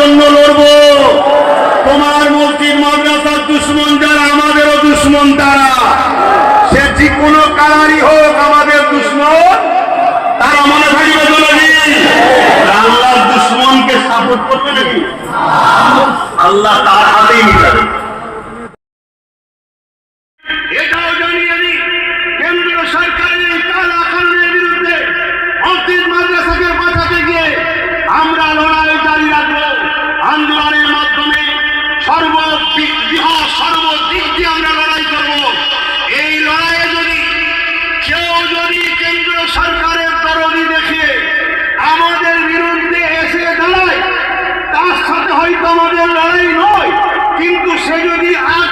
জন্য লড়ব। তোমার মসজিদ মর্যাদার দুশ্মন যারা, আমাদেরও দুশ্মন তারা। সে যে কোনো কালারই হোক, আমাদের দুশ্মন তারা মনে থাকবে আল্লাহ দুশ্মনকে সাপোর্ট করতে নাকি? আল্লাহ তার হাতেই নিতে যদি কেন্দ্রীয় সরকারের দরদি দেখে আমাদের বিরুদ্ধে এসে দাঁড়ায়, তার সাথে হয়তো আমাদের লড়াই নয়। কিন্তু সে যদি আগ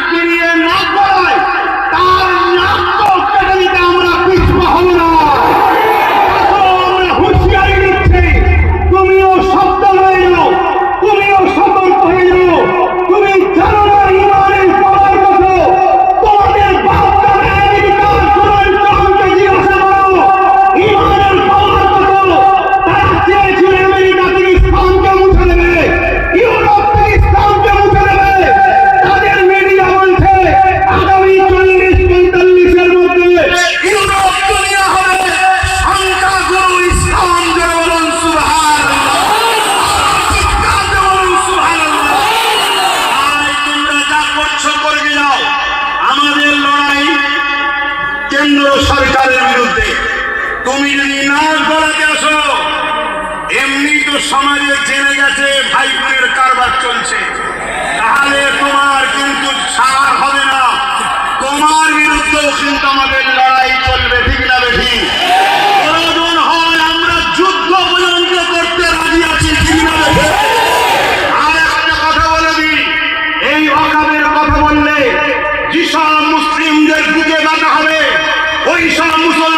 সরকারের বিরুদ্ধে। তুমি যদি না গলাতে আসো, এমনি তো সমাজে জেনে গেছে ভাই বোনের কারবার চলছে। তাহলে তোমার কিন্তু সার হবে না তোমার বিরুদ্ধেও কিন্তু আমাদের লড়াই চলবে ঠিক না বেঠি প্রয়োজন হয় আমরা যুদ্ধ পর্যন্ত করতে রাজি আছি ঠিক না বেঠি আর একটা কথা বলে দিই এই অকাবের কথা বললে যেসব মুসলিমদের বুকে বাঁধা হবে ওই সব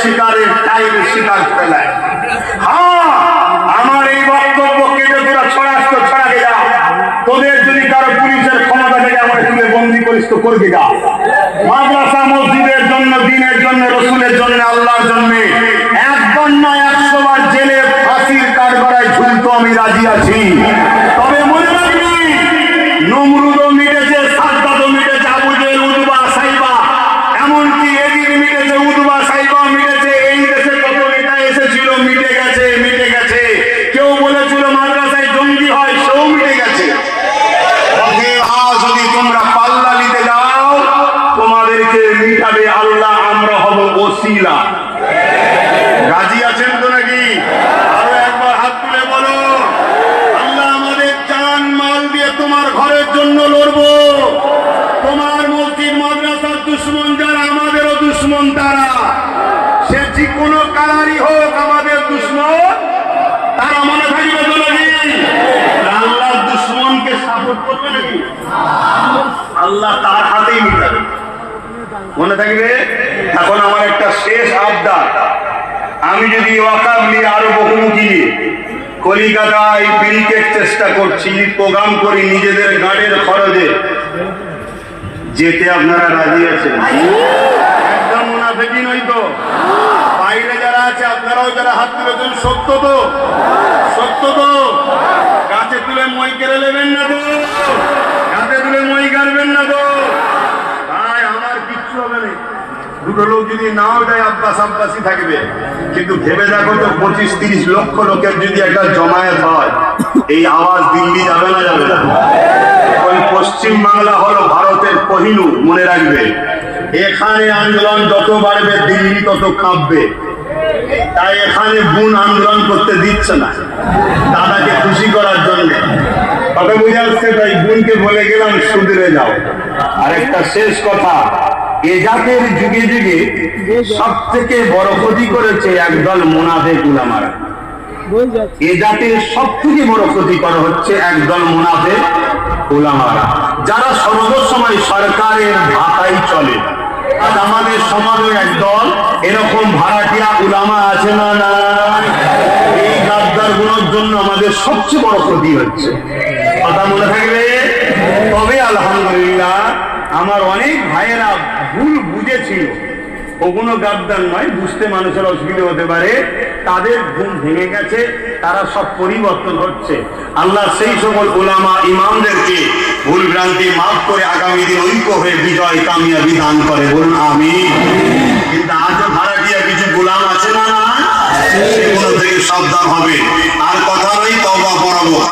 শিকারের টাইম শিকার ফেলায় হ্যাঁ আমার এই বক্তব্য কেটে তোরা ছড়াস তো ছড়াকে যা। তোদের যদি কারও পুলিশের ক্ষমতা থেকে আমার তুলে বন্দি করিস তো করবি গা মাদ্রাসা মসজিদের জন্য, দিনের জন্য, রসুলের জন্য, আল্লাহর জন্য। একবার নয় একশো বার জেলে ফাঁসির কাঠগড়ায় ঝুলতো আমি রাজি আছি তবে মনে রাখবি নমরুদও মিটেছে সাদ্দাদও মিটেছে আবু জেল উদবা সাইবা এমনকি এদিন মিটেছে উদবা সাইবা মিটেছে এই দেশে কত নেতা এসেছিল মিটে গেছে মিটে গেছে কেউ বলেছিল মাদ্রাসায় জঙ্গি হয় সেও মিটে গেছে অতএব আজ যদি তোমরা পাল্লা নিতে যাও তোমাদেরকে মিটাবে আল্লাহ আমরা আল্লাহ আমাদের জান মাল দিয়ে তোমার ঘরের জন্য লড়বো। তোমার মসজিদ, মাদ্রাসার দুশ্মন আমাদেরও দুশ্মন তারা। সে যে কোনো কালারই হোক আমাদের দুশ্মন, তারা মনে থাকবে তো নাকি? আল্লাহ দুশ্মনকে সাপোর্ট করবে আল্লাহ তার হাতেই মিটাবে। মনে থাকবে? এখন আমার একটা শেষ আবদার আমি যদি ওয়াকাব নিয়ে আরও বহুমুখী কলিকাতায় ব্রিকেট চেষ্টা করছি, প্রোগ্রাম করি নিজেদের গাড়ির খরচে। যেতে আপনারা রাজি আছেন? একদম তো। বাইরে যারা আছে, আপনারাও যারা হাত তুলেছেন সত্য তো? সত্য তো? গাছে তুলে মই কেড়ে নেবেন না তো? গাছে তুলে মই কাটবেন না তো? দুটো লোক যদি নাও যায় আব্বাস আব্বাসই থাকবে। কিন্তু ভেবে দেখো তো, পঁচিশ, তিরিশ লক্ষ লোকের যদি একটা জমায়েত হয়, এই আওয়াজ দিল্লি যাবে না যাবে না? ওই পশ্চিম বাংলা হলো ভারতের কহিনু মনে রাখবে। এখানে আন্দোলন যত বাড়বে, দিল্লি তত কাঁপবে। তাই এখানে বুন আন্দোলন করতে দিচ্ছে না। দাদাকে খুশি করার জন্য। কথা বুঝে আসছে, তাই বোনকে বলে গেলাম সুদরে যাও। আর একটা শেষ কথা। এ জাতের যুগে যুগে সব থেকে বড় ক্ষতি করেছে একদল মোনাফে গুলামারা এ জাতির সব থেকে বড় ক্ষতিকর হচ্ছে একদল মুনাফে ওলামারা যারা সর্বসময় সরকারের ভাতাই চলে। আজ আমাদের সমাজে একদল এরকম ভাড়াটিয়া উলামা আছে না না? এই গাদ্দারগুলোর জন্য আমাদের সবচেয়ে বড় ক্ষতি হচ্ছে। কথা মনে থাকবে? তবে আলহামদুলিল্লাহ আমার অনেক ভাইয়েরা ভুল বুঝেছিল। ওগুলো গাদ্দার নয় বুঝতে মানুষের অসুবিধা হতে পারে। তাদের ঘুম ভেঙে গেছে তারা সব পরিবর্তন হচ্ছে। আল্লাহ সেই সকল ওলামা ইমামদেরকে ভুল ভ্রান্তি মাফ করে আগামী দিন ঐক্য হয়ে বিজয় কামিয়াবি দান করে। বলুন আমি কিন্তু আজও ভাড়াটিয়া কিছু গোলাম আছে না না সেগুলো থেকে সাবধান হবে। আর কথা নয় তবা পড়াবো।